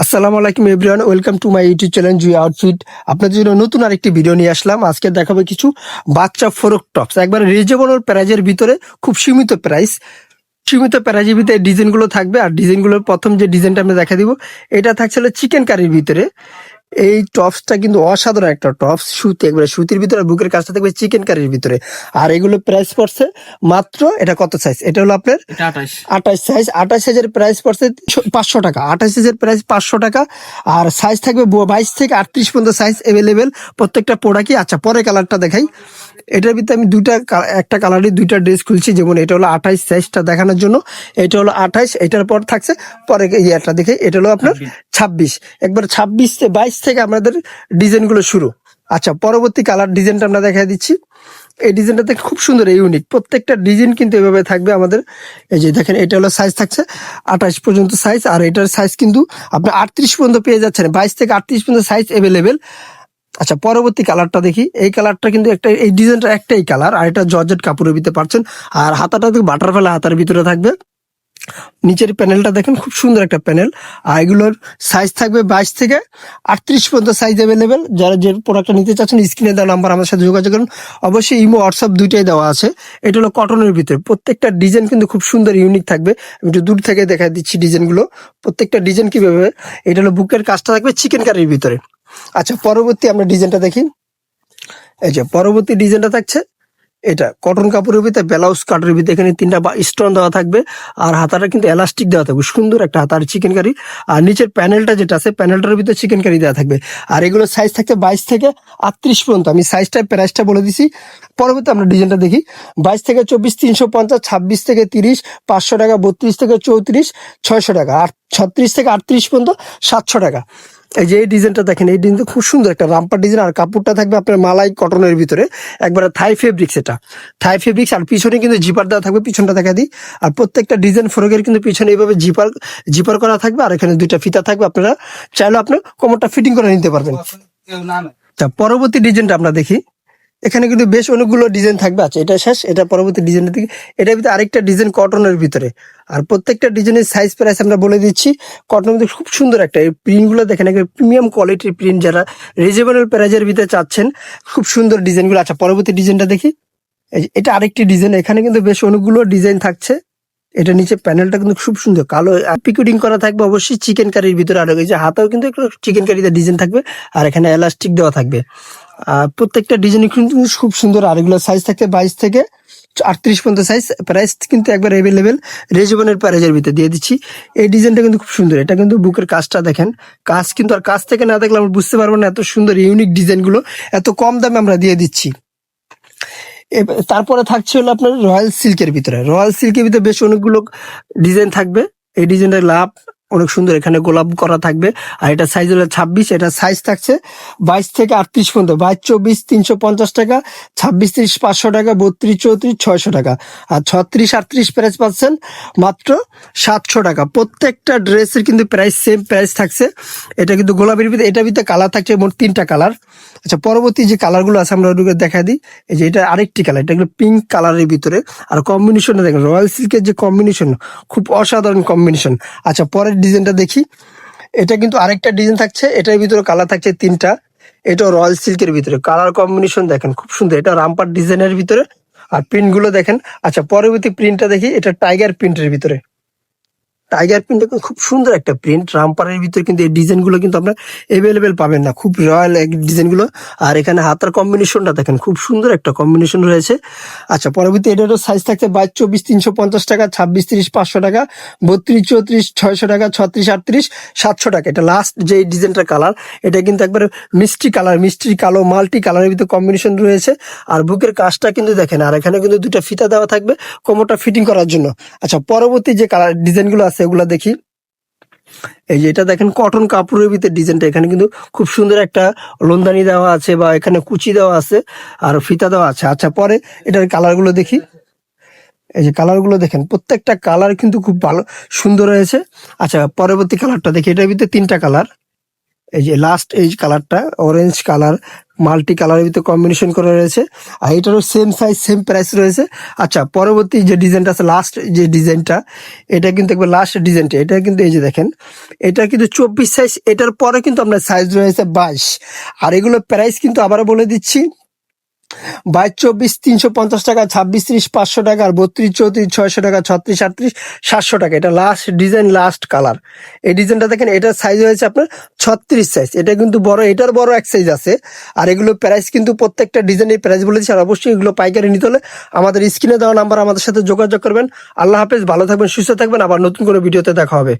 আসসালামু আলাইকুম everyone, welcome to my YouTube channel Jui outfit. আপনাদের জন্য নতুন আরেকটি ভিডিও নিয়ে আসলাম। আজকে দেখাবো কিছু বাচ্চা ফোরক টপস। একবার রিজনেবল প্রাইজের ভিতরে খুব সীমিত প্রাইস। সীমিত প্যারাজির ভিতরে ডিজাইনগুলো থাকবে। আর ডিজাইনগুলোর প্রথম যে ডিজাইনটা আমরা দেখা দিব, এটা থাকছিল চিকেন কারির ভিতরে। এই টপসটা কিন্তু অসাধারণ একটা টপস সুতি একবারে সুতির ভিতরে বুকের কাজটা থাকবে চিকেন কারির ভিতরে। আর এগুলো প্রাইস পড়ছে মাত্র এটা কত সাইজ এটা হলো আপনার আঠাশ সাইজ আঠাশ সাইজের প্রাইস পড়ছে পাঁচশো টাকা। আঠাশ সাইজের প্রাইস পাঁচশো টাকা। আর সাইজ থাকবে বাইশ থেকে আটত্রিশ পর্যন্ত সাইজ অ্যাভেলেবেল প্রত্যেকটা প্রোডাক্টই আচ্ছা পরে কালারটা দেখাই। এটার ভিতরে আমি দুইটা একটা কালারই দুইটা ড্রেস খুলছি। যেমন এটা হলো আঠাইশ সাইজটা দেখানোর জন্য। এটা হলো আঠাইশ এটার পর থাকছে পরে ইয়েটা দেখে এটা হলো আপনার ছাব্বিশ। একবার ছাব্বিশ বাইশ থেকে আমাদের ডিজাইনগুলো শুরু। আচ্ছা পরবর্তী কালার ডিজাইনটা আমরা দেখা দিচ্ছি। এই ডিজাইনটা ডিজাইনটাতে খুব সুন্দর ইউনিক প্রত্যেকটা ডিজাইন কিন্তু এভাবে থাকবে আমাদের। এই যে দেখেন, এটা হলো সাইজ থাকছে আঠাশ পর্যন্ত সাইজ আর এটার সাইজ কিন্তু আপনি আটত্রিশ পর্যন্ত পেয়ে যাচ্ছেন। বাইশ থেকে আটত্রিশ পর্যন্ত সাইজ অ্যাভেলেবেল আচ্ছা পরবর্তী কালারটা দেখি। এই কালারটা কিন্তু একটা, এই ডিজাইনটা একটাই কালার আর এটা জর্জেট কাপড়ের ভিতরে পারছেন আর হাতাটা বাটার ফেলা হাতার ভিতরে থাকবে। নিচের প্যানেলটা দেখেন, খুব সুন্দর একটা প্যানেল। আর এগুলোর সাইজ থাকবে বাইশ থেকে আটত্রিশ পর্যন্ত সাইজ অ্যাভেলেবেল যারা যে প্রোডাক্টটা নিতে চাচ্ছেন স্ক্রিনে দেওয়া নাম্বার আমার সাথে যোগাযোগ করুন। অবশ্যই ইমো হোয়াটসঅ্যাপ দুইটাই দেওয়া আছে। এটা হলো কটনের ভিতরে। প্রত্যেকটা ডিজাইন কিন্তু খুব সুন্দর ইউনিক থাকবে। আমি একটু দূর থেকে দেখা দিচ্ছি ডিজাইনগুলো প্রত্যেকটা ডিজাইন কীভাবে এটা হলো বুকের কাজটা থাকবে চিকেন কারির ভিতরে। আচ্ছা পরবর্তী আমরা ডিজাইনটা দেখি। এই যে, পরবর্তী ডিজাইনটা থাকছে এটা কটন কাপড়ের ভিতরে, ব্লাউজ কাটের ভিতরে এখানে তিনটা বা স্টোন দেওয়া থাকবে। আর হাতাটা কিন্তু এলাস্টিক দেওয়া থাকবে। সুন্দর একটা হাতার চিকেন কারি আর নিচের প্যানেলটা যেটা আছে প্যানেলটার ভিতরে চিকেন কারি দেওয়া থাকবে। আর এগুলো সাইজ থাকছে বাইশ থেকে আটত্রিশ পর্যন্ত। আমি সাইজটা প্রাইসটা বলে দিছি। পরবর্তী আমরা ডিজাইনটা দেখি। বাইশ থেকে চব্বিশ, তিনশো পঞ্চাশ, ছাব্বিশ থেকে তিরিশ, পাঁচশো টাকা, বত্রিশ থেকে চৌত্রিশ, ছয়শো টাকা। আর ছত্রিশ থেকে আটত্রিশ পর্যন্ত সাতশো টাকা। এই যে এই ডিজাইনটা দেখেন এই ডিজাইন খুব সুন্দর একটা রামপার ডিজাইন আর কাপড়টা থাকবে আপনার মালাই কটনের ভিতরে একবারে থাই ফেব্রিক্স এটা। থাই ফেব্রিক্স আর পিছনে কিন্তু জিপার দেওয়া থাকবে পিছনটা দেখা দিই। আর প্রত্যেকটা ডিজাইন ফ্রকের কিন্তু পিছনে এইভাবে জিপার জিপার করা থাকবে আর এখানে দুইটা ফিতা থাকবে আপনারা চাইলে আপনার কোমরটা ফিটিং করে নিতে পারবেন। পরবর্তী ডিজাইনটা আমরা দেখি। এখানে কিন্তু বেশ অনেকগুলো ডিজাইন থাকবে। আচ্ছা এটা শেষ, এটা পরবর্তী ডিজাইনের দিকে। এটার ভিতরে আরেকটা ডিজাইন কটনের ভিতরে। আর প্রত্যেকটা ডিজাইনের সাইজ প্রাইস আমরা বলে দিচ্ছি কটনের ভিতরে খুব সুন্দর একটা, এই প্রিন্টগুলো দেখেন, একেবারে প্রিমিয়াম কোয়ালিটির প্রিন্ট যারা রিজনেবল প্রাইজের ভিতরে চাচ্ছেন, খুব সুন্দর ডিজাইনগুলো আচ্ছা পরবর্তী ডিজাইনটা দেখি। এটা আরেকটি ডিজাইন এখানে কিন্তু বেশ অনেকগুলো ডিজাইন থাকছে। এটা নিচে প্যানেলটা কিন্তু খুব সুন্দর। কালো পিকুডিং করা থাকবে অবশ্যই চিকেন কারির ভিতরে আরও যে হাতেও কিন্তু একটু চিকেন কারিতে ডিজাইন থাকবে আর এখানে এলাস্টিক দেওয়া থাকবে। আর প্রত্যেকটা ডিজাইন কিন্তু খুব সুন্দর, আর এগুলো সাইজ থাকে বাইশ থেকে আটত্রিশ পর্যন্ত সাইজ প্রাইস কিন্তু একবার অ্যাভেলেবেল রেজবনের প্রাইজের ভিতরে দিয়ে দিচ্ছি। এই ডিজাইনটা কিন্তু খুব সুন্দর, এটা কিন্তু বুকের কাজটা দেখেন। কাজ কিন্তু আর কাজ থেকে না দেখলে আমরা বুঝতে পারব না এত সুন্দর ইউনিক ডিজাইনগুলো এত কম দামে আমরা দিয়ে দিচ্ছি। তারপরে থাকছে হলো আপনার রয়্যাল সিল্কের ভিতরে। রয়্যাল সিল্কের ভিতরে বেশ অনেকগুলো ডিজাইন থাকবে। এই ডিজাইনটা লাভ অনেক সুন্দর, এখানে গোলাপ করা থাকবে। আর এটা সাইজ হলো ছাব্বিশ, এটা সাইজ থাকছে বাইশ থেকে আটত্রিশ পর্যন্ত। বাইশ, চব্বিশ, তিনশো পঞ্চাশ টাকা, ছাব্বিশ, ত্রিশ, পাঁচশো টাকা, বত্রিশ, চৌত্রিশ, ছয়শো টাকা। আর ছত্রিশ, আটত্রিশ প্রাইস পাচ্ছেন মাত্র সাতশো টাকা। প্রত্যেকটা ড্রেসের কিন্তু প্রাইস সেম প্রাইস থাকছে। এটা কিন্তু গোলাপের ভিতরে এটার ভিতরে কালার থাকছে মোট তিনটা কালার আচ্ছা পরবর্তী যে কালারগুলো আছে, আমরা ওগুলো দেখা দিই। এই যে এটা আরেকটি কালার এটা পিঙ্ক কালারের ভিতরে। আর কম্বিনেশনটা দেখেন রয়্যাল সিল্কের যে কম্বিনেশন খুব অসাধারণ কম্বিনেশন আচ্ছা পরের ডিজাইনটা দেখি। এটা কিন্তু আরেকটা ডিজাইন থাকছে, এটার ভিতরে কালার থাকছে তিনটা। এটা রয়্যাল সিল্কের ভিতরে। কালার কম্বিনেশন দেখেন, খুব সুন্দর। এটা রামপার ডিজাইনের ভিতরে। আর প্রিন্টগুলো দেখেন। আচ্ছা পরবর্তী প্রিন্টটা দেখি, এটা টাইগার প্রিন্টের ভিতরে। টাইগার প্রিন্ট খুব সুন্দর একটা প্রিন্ট রামপারের ভিতরে কিন্তু এই ডিজাইনগুলো কিন্তু আপনার এভেলেবেল পাবেন না। খুব রয়্যাল ডিজাইনগুলো আর এখানে হাতার কম্বিনেশনটা দেখেন, খুব সুন্দর একটা কম্বিনেশন রয়েছে। আচ্ছা পরবর্তী এটারও সাইজ থাকছে বাইশ, চব্বিশ, তিনশো পঞ্চাশ টাকা, ছাব্বিশ, তিরিশ, পাঁচশো টাকা, বত্রিশ, চৌত্রিশ, ছয়শো টাকা, ছত্রিশ, আটত্রিশ, সাতশো টাকা। এটা লাস্ট যে ডিজাইনটার কালার এটা কিন্তু একবার মিষ্টি কালার মিষ্টি, কালো মাল্টি কালারের ভিতরে কম্বিনেশন রয়েছে। আর বুকের কাজটা কিন্তু দেখেন, আর এখানে কিন্তু দুটো ফিতা দেওয়া থাকবে কোমরটা ফিটিং করার জন্য। আচ্ছা পরবর্তী যে কালার ডিজাইনগুলো আছে ওগুলো দেখি। এই যে এটা দেখেন কটন কাপড়ের ভিতরে ডিজাইনটা এখানে কিন্তু খুব সুন্দর একটা লোনদানি দেওয়া আছে বা এখানে কুচি দেওয়া আছে আর ফিতা দেওয়া আছে। আচ্ছা পরে এটার কালারগুলো দেখি। এই যে কালারগুলো দেখেন, প্রত্যেকটা কালার কিন্তু খুব ভালো, সুন্দর হয়েছে। আচ্ছা পরবর্তী কালারটা দেখি। এটার ভিতরে তিনটা কালার এই যে লাস্ট এই কালারটা অরেঞ্জ কালার মাল্টি কালারের ভিতরে কম্বিনেশন করে রয়েছে। আর এটারও সেম সাইজ সেম প্রাইস রয়েছে। আচ্ছা পরবর্তী যে ডিজাইনটা আছে লাস্ট যে ডিজাইনটা এটা কিন্তু একবার লাস্ট ডিজাইনটা এটা কিন্তু এই যে দেখেন, এটা কিন্তু চব্বিশ সাইজ এটার পরে কিন্তু আপনার সাইজ রয়েছে বাইশ। আর এগুলো প্রাইস কিন্তু আবারও বলে দিচ্ছি বাইশ, চব্বিশ, তিনশো পঞ্চাশ টাকা, ছাব্বিশ, ত্রিশ, পাঁচশো টাকা আর বত্রিশ, চৌত্রিশ, ছয়শো টাকা, ছত্রিশ, আটত্রিশ, সাতশো টাকা। এটা লাস্ট ডিজাইন লাস্ট কালার এই ডিজাইনটা দেখেন, এটার সাইজ হয়েছে আপনার ছত্রিশ সাইজ এটা কিন্তু বড়, এটার বড় এক সাইজ আছে। আর এগুলো প্রাইস কিন্তু প্রত্যেকটা ডিজাইনের প্রাইস বলে দিচ্ছি। আর অবশ্যই এগুলো পাইকারি নিতে হলে আমাদের স্ক্রিনে দেওয়া নাম্বার আমাদের সাথে যোগাযোগ করবেন। আল্লাহ হাফেজ, ভালো থাকবেন, সুস্থ থাকবেন। আবার নতুন কোনো ভিডিওতে দেখা হবে।